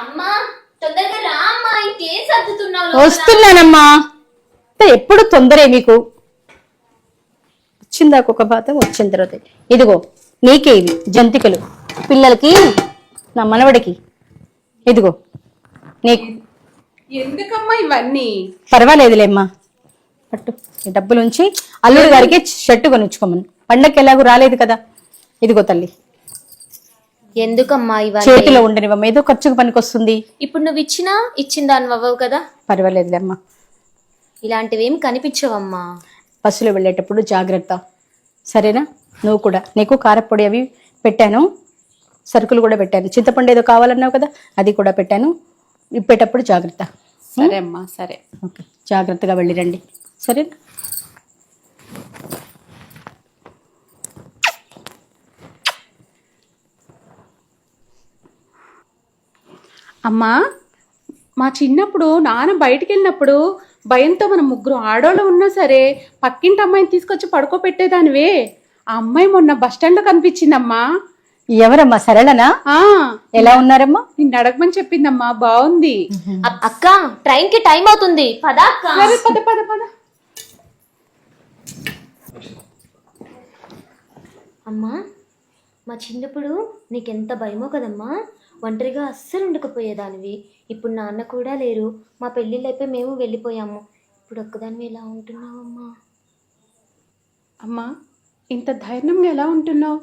అమ్మా తొందరగా రా అమ్మా ఇంకేం సర్దుతున్నావు లోపల? వస్తున్నానమ్మా. ఎప్పుడు తొందరే మీకు? వచ్చిందాక ఒక బాధ వచ్చిన తర్వాత. ఇదిగో నీకే ఇవి జంతికలు. పిల్లలకి నా మనవడికి. ఇదిగో నీకు. ఎందుకమ్మా ఇవన్నీ? పర్వాలేదులేమ్మా. పట్టు ఈ డబ్బులు ఉంచి అల్లుడి గారికి షర్టు కొనుక్కోమను పండక్కి ఎలాగూ రాలేదు కదా. ఇదిగో తల్లి. ఎందుకమ్మా ఇవన్నీ? చేతిలో ఉండనివ్వమ్మ ఏదో ఖర్చుకు పనికొస్తుంది. ఇప్పుడు నువ్వు ఇచ్చినా ఇచ్చిందాన్ని అవ్వవు కదా? పర్వాలేదులేమ్మా. ఇలాంటివేం కనిపించవమ్మా. బస్సులో వెళ్ళేటప్పుడు జాగ్రత్త. సరేనా? నువ్వు కూడా. నీకు కారపొడి అవి పెట్టాను. సరుకులు కూడా పెట్టాను. చింతపండు ఏదో కావాలన్నావు కదా అది కూడా పెట్టాను. ఇప్పేటప్పుడు జాగ్రత్త. సరే అమ్మా సరే. ఓకే. జాగ్రత్తగా వెళ్ళిరండి సరేనా? అమ్మా మా చిన్నప్పుడు నాన్న బయటికి వెళ్ళినప్పుడు భయంతో మన ముగ్గురు ఆడోళ్ళు ఉన్నా సరే పక్కింటి అమ్మాయిని తీసుకొచ్చి పడుకోబెట్టేదానివే. ఆ అమ్మాయి మొన్న బస్ స్టాండ్లో కనిపించిందమ్మా. ఎవరమ్మా? సరళనా? ఆ. ఎలా ఉన్నారమ్మా? నిన్ను అడగమని చెప్పిందమ్మా బాగుంది. అక్క ట్రైన్కి టైం అవుతుంది. పదా పద పద పద. అమ్మా మా చిన్నప్పుడు నీకెంత భయమో కదమ్మా. ఒంటరిగా అస్సలు ఉండకపోయేదానివి. ఇప్పుడు నాన్న కూడా లేరు. మా పెళ్ళిళ్ళు అయిపోయి మేము వెళ్ళిపోయాము. ఇప్పుడు ఒక్కదానివి ఎలా ఉంటున్నావమ్మా? అమ్మా ఇంత ధైర్యంగా ఎలా ఉంటున్నావు?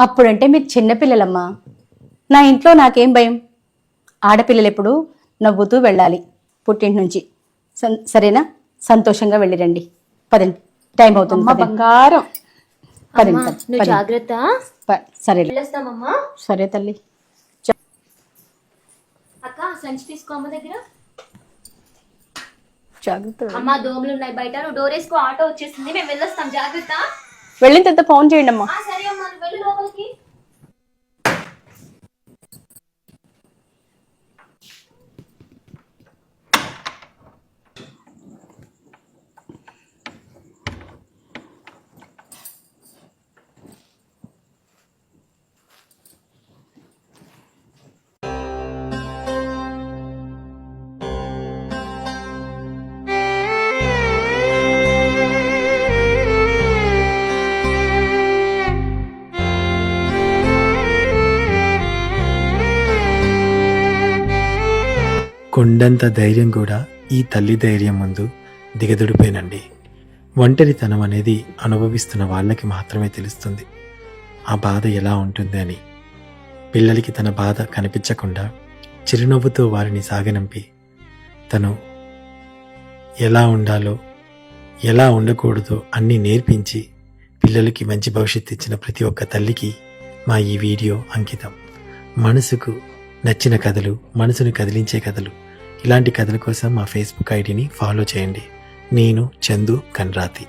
అప్పుడంటే మీరు చిన్నపిల్లలమ్మా నా ఇంట్లో నాకేం భయం? ఆడపిల్లలు ఎప్పుడు నవ్వుతూ వెళ్ళాలి పుట్టింటి నుంచి. సన్- సరేనా? సంతోషంగా వెళ్ళిరండి పదండి. టైం అవుతుంది. బంగారం. జాగ్రత్త. వెళ్ళొస్తామమ్మా. సరే తల్లి. అక్క సంచి తీసుకో అమ్మ దగ్గర. జాగ్రత్త. అమ్మ దోమలు ఉన్నాయి బయట. నువ్వు డోర్ వేసుకో ఆటో వచ్చేసింది. మేము వెళ్ళొస్తాం. జాగ్రత్త. వెళ్ళిన తర్వాత ఫోన్ చేయండి అమ్మా సరే అమ్మా వెళ్ళు లోపలికి. కొండంత ధైర్యం కూడా ఈ తల్లి ధైర్యం ముందు దిగదుడిపోయినండి. ఒంటరితనం అనేది అనుభవిస్తున్న వాళ్ళకి మాత్రమే తెలుస్తుంది. ఆ బాధ ఎలా ఉంటుంది అని. పిల్లలకి తన బాధ కనిపించకుండా చిరునవ్వుతో వారిని సాగనంపి తను ఎలా ఉండాలో ఎలా ఉండకూడదో అన్నీ నేర్పించి పిల్లలకి మంచి భవిష్యత్తు ఇచ్చిన ప్రతి ఒక్క తల్లికి మా ఈ వీడియో అంకితం. మనసుకు నచ్చిన కథలు మనసును కదిలించే కథలు ఇలాంటి కథల కోసం మా ఫేస్బుక్ ఐడిని ఫాలో చేయండి. నేను చందు కన్రాతి.